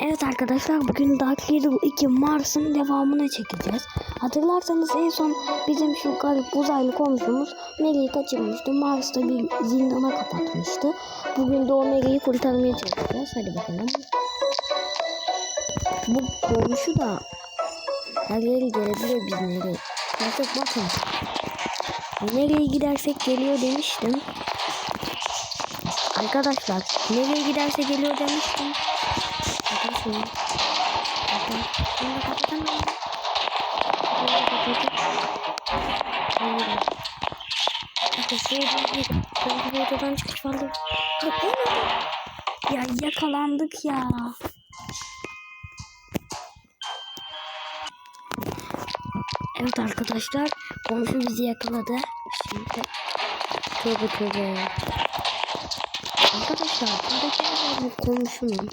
Evet arkadaşlar bugün Dark Riddle 2 Mars'ın devamını çekeceğiz. Hatırlarsanız en son bizim şu garip uzaylı komşumuz Mary'i kaçırmıştı. Mars'ta bir zindana kapatmıştı. Bugün de o Mary'i kurtarmaya çalışacağız. Hadi bakalım. Bu komşu da her yere gelebilir biz nereye. Artık bakın. Nereye gidersek geliyor demiştim. Arkadaşlar nereye giderse geliyor demiştim. Odadan çıkış vardı. Ya yakalandık ya. Evet arkadaşlar komşu bizi yakaladı. Şimdi tövbe tövbe. Arkadaşlar buradaki bu komşunun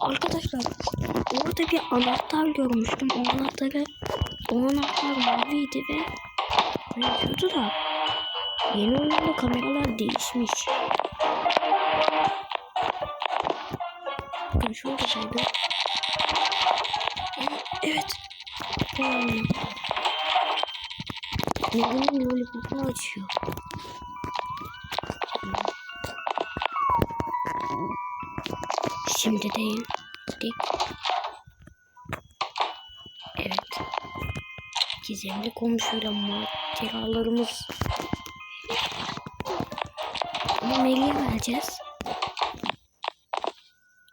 Arkadaşlar orada bir anahtar görmüştüm. O anahtarı o anahtar maviydi ve benziyordu da yeni oyunda kameralar değişmiş. Bakın şuradaydı. Evet. Hmm. Nedenin lollipopunu açıyor. Şimdi değil. Dik. Evet. Gizemli komşuyla maceralarımız. Ama Melih'e vereceğiz.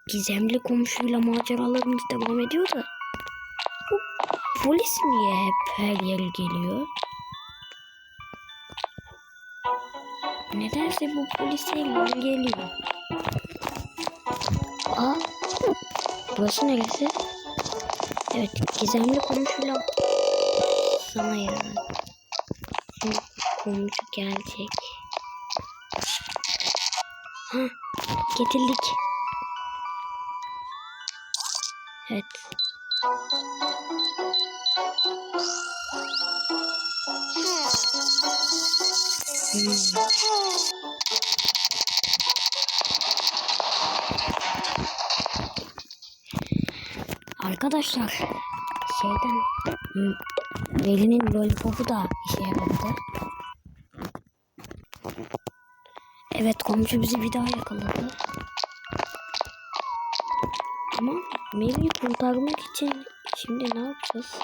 Gizemli komşuyla maceralarımız devam ediyor da. Polis niye hep her yere geliyor? Nedense bu polis her geliyor. Aa, burası neresi? Evet, gizemli komşuyla sana ya. Şimdi komşu gelecek. Ha, getirdik. Evet. Arkadaşlar şeyden hmm, Veli'nin lollipopu da işe yaradı. Evet komşu bizi bir daha yakaladı. Ama Melih'i kurtarmak için şimdi ne yapacağız?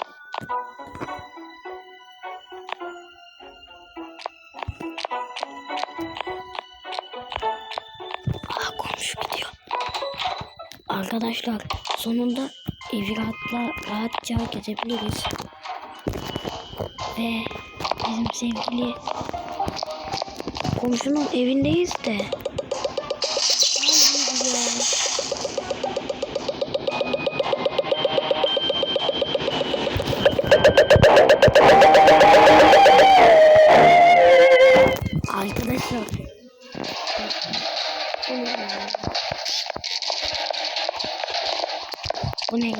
Aa komşu gidiyor. Arkadaşlar sonunda evi rahatla, rahatça gezebiliriz. Ve bizim sevgili komşunun evindeyiz de. Bu ne ya? Bu ne ya?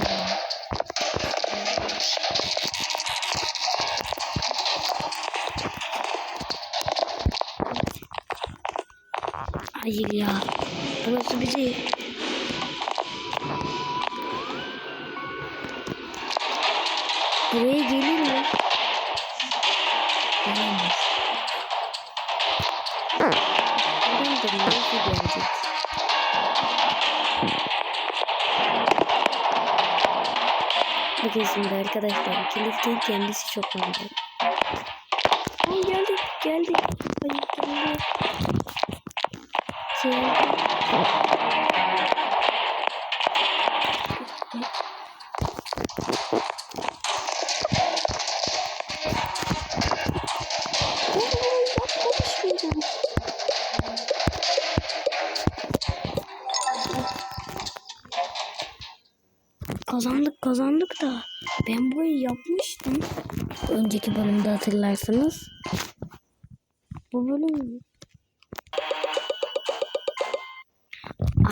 Hayır ya. Burası bizi Buraya Şimdi arkadaşlar kilitleyin kendisi çok önemli. Ay geldik geldik. Ay geldik. Şey, Önceki bölümde hatırlarsınız. Bu bölüm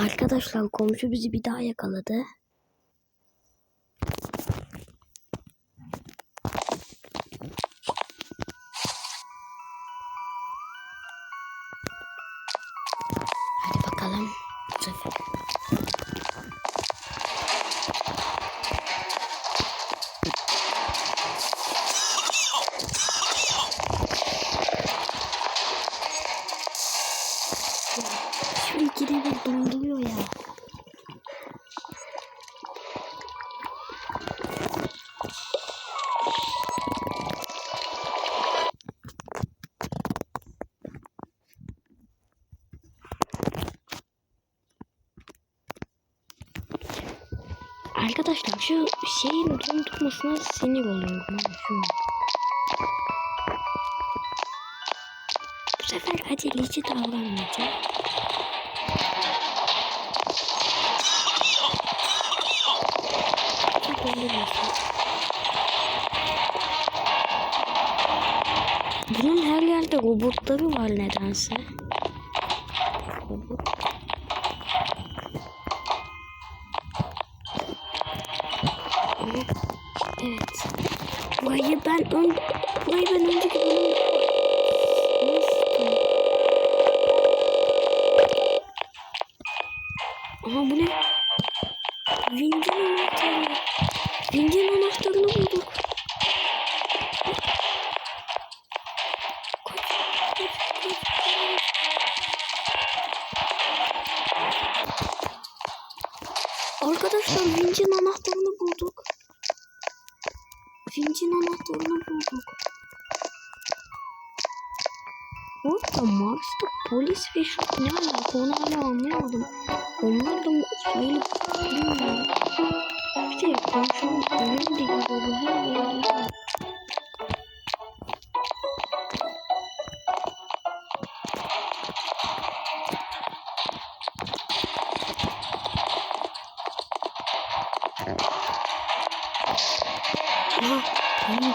Arkadaşlar komşu bizi bir daha yakaladı. Bir donduruyor ya. Arkadaşlar şu şeyin dondurmasına sinir oluyorum. Bu sefer aceleci davranmayacağım. Dondurmasın. Bunun her yerde robotları var nedense. Robot. Evet. Burayı ben ön burayı ben önceki bölümde Arkadaşlar vincin anahtarını bulduk. Vincin anahtarını bulduk. Orada Mars'ta polis ve şu ne alaka onu hala anlayamadım. Onlar da mı sayılıp bilmiyorum. Bir de komşunun önünde gibi her yerde. Aha, benim.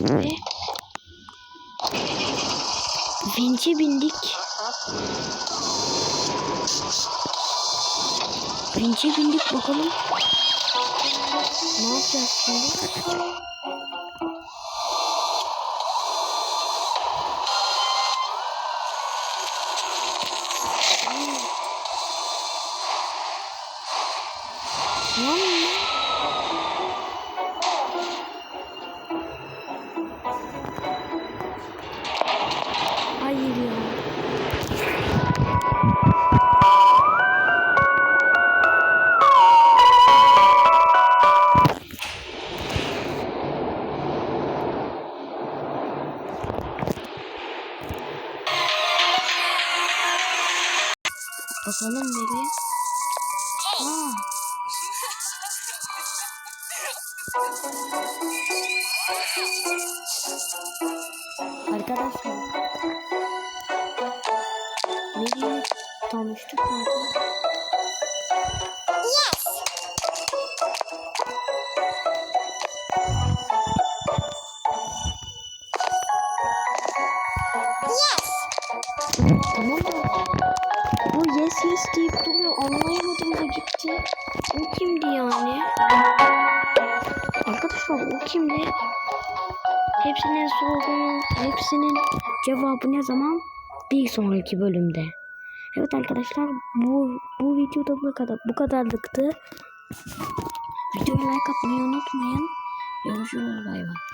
Ve Vinç'e bindik. Vinç'e bindik bakalım. Ne yapacağız şimdi? Bakalım nereye? Aa. Arkadaşlar. O kimdi? Hepsinin sorunu, hepsinin cevabı ne zaman? Bir sonraki bölümde. Evet arkadaşlar bu bu videoda bu kadar bu kadarlıktı. Videoya like atmayı unutmayın. Görüşürüz bay bay.